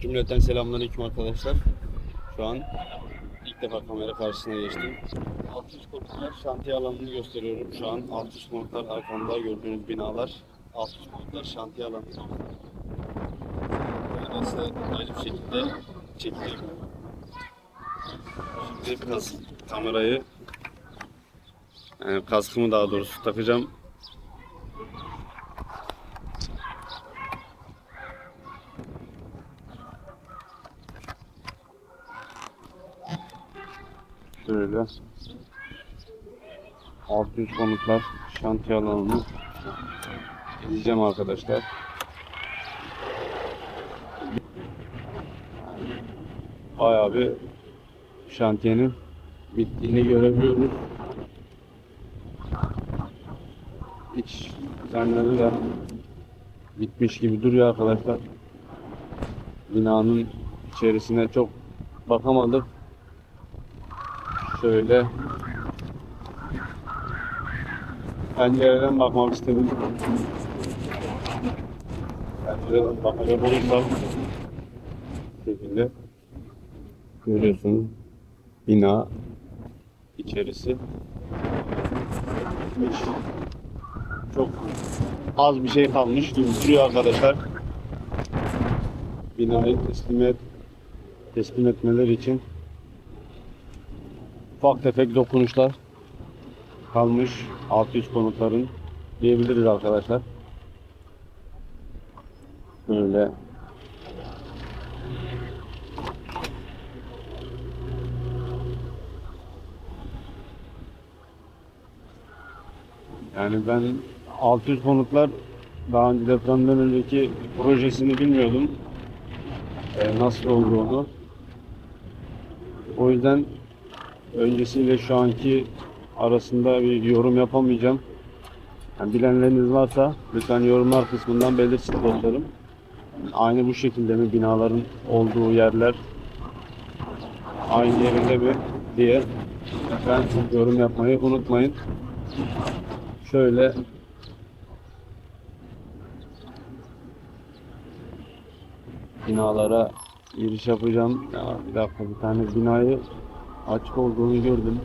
Cümleten selamünaleyküm arkadaşlar. Şu an ilk defa kamera karşısına geçtim. Alt üst konutlar şantiye alanını gösteriyorum şu an. Alt üst konutlar arkamda gördüğünüz binalar. Alt üst konutlar şantiye alanı. Size ayrı bir şekilde çekeyim. Şimdi biraz kamerayı yani kaskımı daha doğrusu takacağım. Şöyle. 600 konutlar şantiye alanını gezeceğim arkadaşlar. Bayağı bir şantiyenin bittiğini görebiliyoruz. İç düzenleri de bitmiş gibi duruyor arkadaşlar. Binanın içerisine çok bakamadık. Şöyle. Pencereden bakmak istedim. Pencereden bakacak olursam şekilde görüyorsunuz. Bina içerisi. Hiç çok az bir şey kalmış. Gibi duruyor arkadaşlar. Binayı teslim, et, teslim etmeleri için ufak tefek dokunuşlar kalmış 600 konutların diyebiliriz arkadaşlar. Böyle yani ben 600 konutlar daha önce depremden önceki projesini bilmiyordum. Ee, nasıl olduğunu. O yüzden öncesiyle şu anki arasında bir yorum yapamayacağım. Yani bilenleriniz varsa lütfen yorumlar kısmından belirsin dostlarım. Aynı bu şekilde mi binaların olduğu yerler aynı yerinde mi diye lütfen yorum yapmayı unutmayın. Şöyle binalara giriş yapacağım. Ya bir dakika bir tane binayı açık olduğunu gördüm.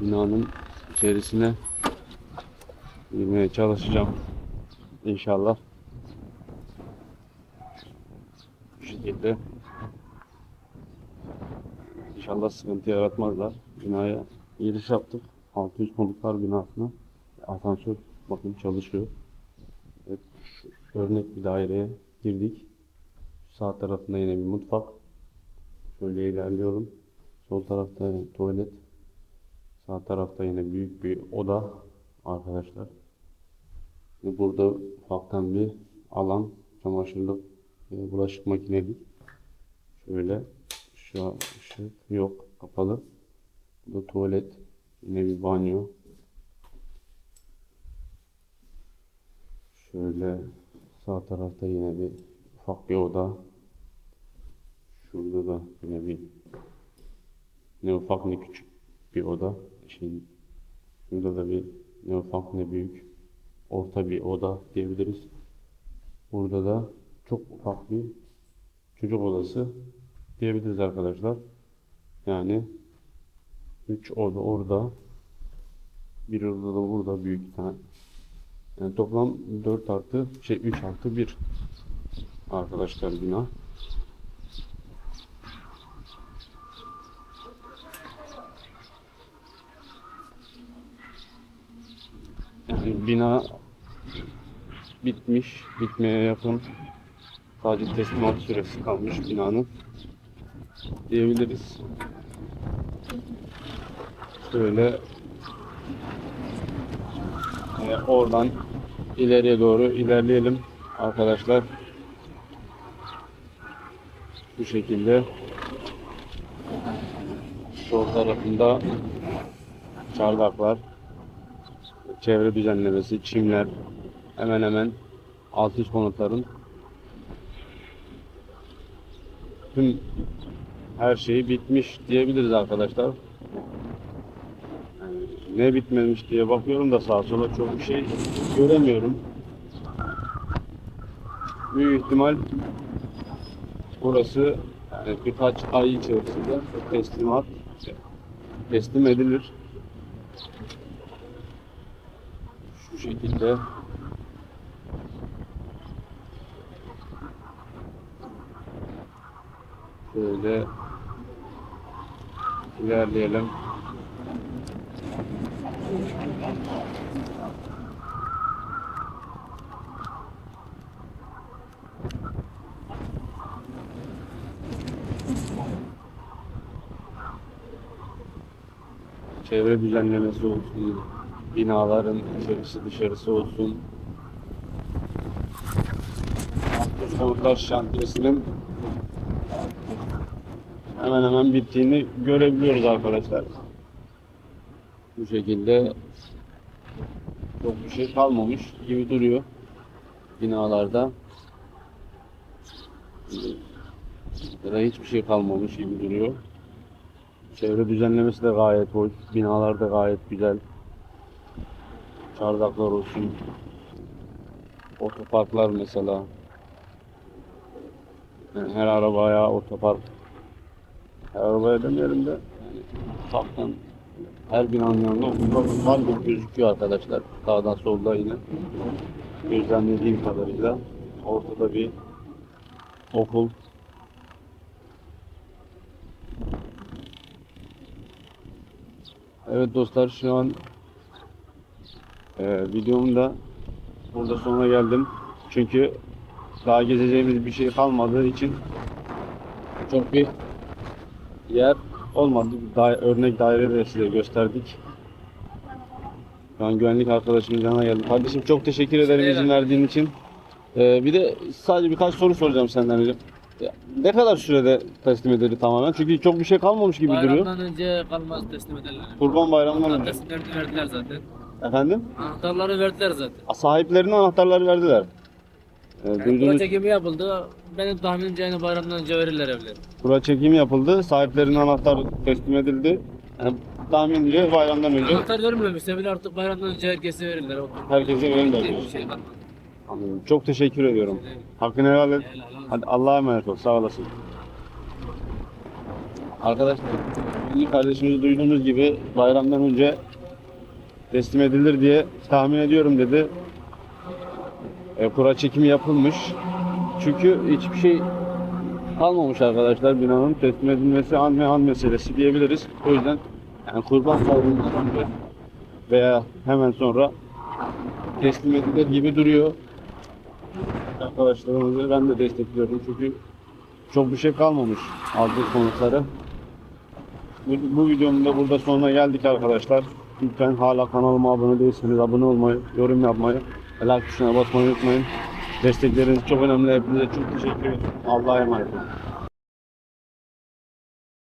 Binanın içerisine girmeye çalışacağım. İnşallah. Bu şekilde. İnşallah sıkıntı yaratmazlar. Binaya giriş yaptık. 600 konutlar binasına. Asansör bakın çalışıyor. Evet, örnek bir daireye girdik. Sağ tarafında yine bir mutfak. Şöyle ilerliyorum. Sol tarafta tuvalet. Sağ tarafta yine büyük bir oda arkadaşlar. Burada ufaktan bir alan. Çamaşırlık, e, bulaşık makineli. Şöyle şu ışık yok kapalı. Burada tuvalet. Yine bir banyo. Şöyle sağ tarafta yine bir ufak bir oda. Şurada da yine bir ne ufak ne küçük bir oda. Şey, şurada da bir ne ufak ne büyük orta bir oda diyebiliriz. Burada da çok ufak bir çocuk odası diyebiliriz arkadaşlar. Yani 3 oda orada bir oda da burada büyük bir tane. Yani toplam 4 artı şey 3 artı 1 arkadaşlar bina. Bina bitmiş, bitmeye yakın. Sadece teslimat süresi kalmış binanın diyebiliriz. Şöyle e, oradan ileriye doğru ilerleyelim arkadaşlar. Bu şekilde sol tarafında çardaklar, çevre düzenlemesi, çimler hemen hemen 600 konutların tüm her şeyi bitmiş diyebiliriz arkadaşlar. Yani ne bitmemiş diye bakıyorum da sağa sola çok bir şey göremiyorum. büyük ihtimal burası yani birkaç ay içerisinde teslimat teslim edilir. Şu şekilde şöyle ilerleyelim. Çevre düzenlemesi olsun, binaların içerisi dışarısı olsun. Konutlar şantiyesinin hemen hemen bittiğini görebiliyoruz arkadaşlar. Bu şekilde çok bir şey kalmamış gibi duruyor binalarda. Ya da hiçbir şey kalmamış gibi duruyor. Çevre düzenlemesi de gayet hoş. Binalar da gayet güzel. Çardaklar olsun. Otoparklar mesela. Yani her arabaya otopark. Her arabaya demeyelim de yani ufaktan her binanın yanında otopark var gözüküyor arkadaşlar. Sağdan solda yine. Gözlemlediğim kadarıyla ortada bir okul Evet dostlar şu an e, videomun da burada sonuna geldim. Çünkü daha gezeceğimiz bir şey kalmadığı için çok bir yer olmadı. Da örnek daire de size gösterdik. Şu an güvenlik arkadaşımın yanına geldim. Kardeşim çok teşekkür ederim izin verdiğin için. E, bir de sadece birkaç soru soracağım senden. Ya, Ne kadar sürede teslim edilir tamamen? Çünkü çok bir şey kalmamış gibi duruyor. Bayramdan önce kalmaz teslim ederler. Kurban Bayramı'ndan önce. Adreslerini verdiler zaten. Efendim? Anahtarları verdiler zaten. Sahiplerine anahtarları verdiler. Ee, Yani kura çekimi yapıldı. Benim tahminimce yani bayramdan önce verirler evleri. kura çekimi yapıldı. Sahiplerine anahtar teslim edildi. Yani tahminimce bayramdan önce Anahtar vermemişse bile artık bayramdan önce herkese verirler. O herkese verirler. Bir şey. Anladım. Çok teşekkür ediyorum. Hakkını helal et. Hadi Allah'a emanet ol. Sağ olasın. Arkadaşlar, bir kardeşimiz duyduğunuz gibi bayramdan önce teslim edilir diye tahmin ediyorum dedi. E, kura çekimi yapılmış. Çünkü hiçbir şey kalmamış arkadaşlar binanın teslim edilmesi an ve an meselesi diyebiliriz. O yüzden yani kurban bayramından önce veya hemen sonra teslim edilir gibi duruyor arkadaşlarımızı ben de destekliyorum çünkü çok bir şey kalmamış aldığı konutları. Bu, bu videomun da burada sonuna geldik arkadaşlar. Lütfen hala kanalıma abone değilseniz abone olmayı, yorum yapmayı, like tuşuna basmayı unutmayın. Destekleriniz çok önemli. Hepinize çok teşekkür ederim. Allah'a emanet olun.